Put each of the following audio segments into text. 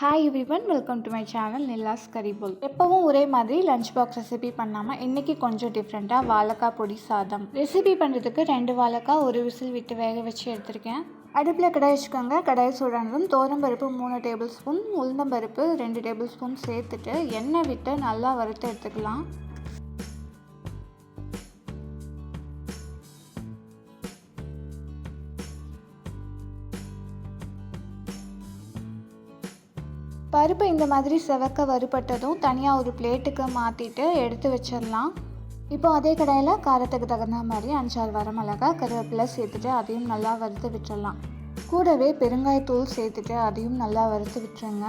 Hi everyone welcome to my channel நில்லாஸ் கரிபோல் எப்பவும் ஒரே மாதிரி லஞ்ச் பாக்ஸ் ரெசிபி பண்ணாமல் இன்றைக்கி கொஞ்சம் டிஃப்ரெண்ட்டாக வாழைக்காய் பொடி சாதம். ரெசிபி பண்ணுறதுக்கு ரெண்டு வாழைக்காய் ஒரு விசில் விட்டு வேக வச்சு எடுத்திருக்கேன். அடுப்பில் கடாய் வச்சுக்கோங்க. கடாய் சூடானதும் பருப்பு மூணு டேபிள் ஸ்பூன் உளுந்தம்பருப்பு ரெண்டு டேபிள் ஸ்பூன் சேர்த்துட்டு எண்ணெய் விட்டு நல்லா வறுத்து எடுத்துக்கலாம். பருப்பு இந்த மாதிரி செவக்க வறுபட்டதும் தனியாக ஒரு பிளேட்டுக்கு மாற்றிட்டு எடுத்து வச்சிடலாம். இப்போ அதே கடையில் காரத்துக்கு தகுந்த மாதிரி அஞ்சாறு வரமிளகா கருவேப்பிலை சேர்த்துட்டு அதையும் நல்லா வறுத்து விட்டுடலாம். கூடவே பெருங்காயத்தூள் சேர்த்துட்டு அதையும் நல்லா வறுத்து விட்டுருங்க.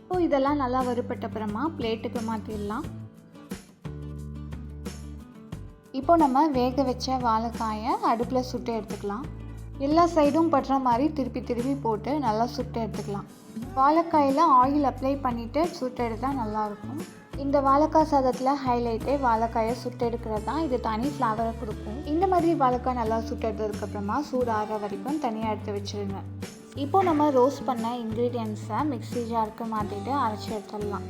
இப்போ இதெல்லாம் நல்லா வறுப்பட்ட அப்புறமா பிளேட்டுக்கு மாற்றிடலாம் இப்போ நம்ம வேக வச்ச வாழைக்காயை அடுப்பில் சுட்டு எடுத்துக்கலாம். எல்லா சைடும் படுற மாதிரி திருப்பி திருப்பி போட்டு நல்லா சுட்டு எடுத்துக்கலாம். வாழைக்காயில் ஆயில் அப்ளை பண்ணிவிட்டு சுட்டு எடுத்தால் நல்லாயிருக்கும். இந்த வாழைக்காய் சாதத்தில் ஹைலைட்டே வாழைக்காயை சுட்டு எடுக்கிறது தான். இது தனி ஃப்ளேவரை கொடுக்கும். இந்த மாதிரி வாழைக்காய் நல்லா சுட்டு எடுத்ததுக்கப்புறமா சூடாகிற வரைக்கும் தனியாக எடுத்து வச்சுருங்க. இப்போது நம்ம ரோஸ்ட் பண்ண இன்க்ரீடியன்ஸை மிக்ஸி ஜாருக்கு மாற்றிட்டு அரைச்சி எடுத்துடலாம்.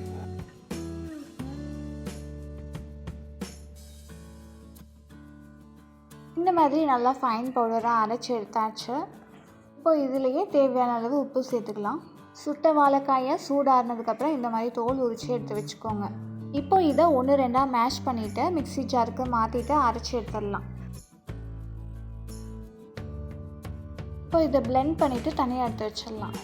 இந்த மாதிரி நல்லா ஃபைன் பவுடராக அரைச்சி எடுத்தாச்சு. இப்போ இதுலேயே தேவையான அளவு உப்பு சேர்த்துக்கலாம். சுட்ட வாழைக்காயை சூடாறினதுக்கப்புறம் இந்த மாதிரி தோல் உரித்து எடுத்து வச்சுக்கோங்க. இப்போ இதை ஒன்று ரெண்டாக மேஷ் பண்ணிவிட்டு மிக்ஸி ஜாருக்கு மாற்றிட்டு அரைச்சி எடுத்துடலாம். இப்போ இதை பிளெண்ட் பண்ணிவிட்டு தனியாக எடுத்து வச்சிடலாம்.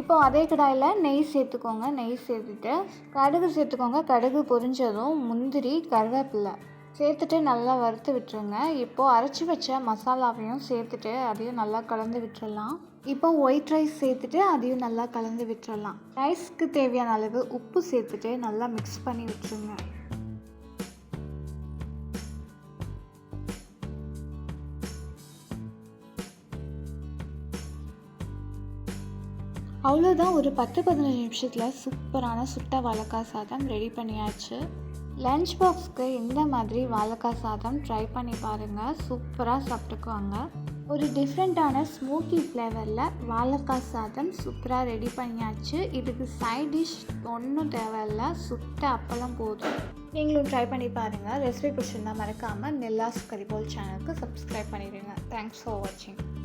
இப்போ அதே கடாயில் நெய் சேர்த்துக்கோங்க. நெய் சேர்த்துட்டு கடுகு சேர்த்துக்கோங்க. கடுகு பொரிஞ்சதும் முந்திரி கருவேப்பிலை. சேர்த்துட்டு நல்லா வறுத்து விட்டுருங்க. இப்போது அரைச்சி வச்ச மசாலாவையும் சேர்த்துட்டு அதையும் நல்லா கலந்து விட்டுடலாம் இப்போ ஒயிட் ரைஸ் சேர்த்துட்டு அதையும் நல்லா கலந்து விட்டுறலாம். ரைஸ்க்கு தேவையான அளவு உப்பு சேர்த்துட்டு நல்லா மிக்ஸ் பண்ணி விட்டுருங்க. அவ்வளோதான் ஒரு பத்து பதினஞ்சு நிமிஷத்தில் சூப்பரான சுட்ட வழக்கா சாதம் ரெடி பண்ணியாச்சு. லஞ்ச் பாக்ஸ்க்கு இந்த மாதிரி வாழைக்காய் சாதம் ட்ரை பண்ணி பாருங்கள் சூப்பராக சாப்பிட்டுக்குவாங்க. ஒரு டிஃப்ரெண்ட்டான ஸ்மோக்கி ஃப்ளேவரில் வாழைக்காய் சாதம் சூப்பராக ரெடி பண்ணியாச்சு. இதுக்கு சைட் டிஷ் ஒன்றும் தேவையில்ல. சுட்ட அப்பளம் போதும். நீங்களும் ட்ரை பண்ணி பாருங்கள் ரெசிபி பிடிச்சிருந்தா மறக்காமல் நெல்லாஸ் கரிபோல் சேனலுக்கு சப்ஸ்கிரைப் பண்ணிடுங்க. தேங்க்ஸ் ஃபார் வாட்சிங்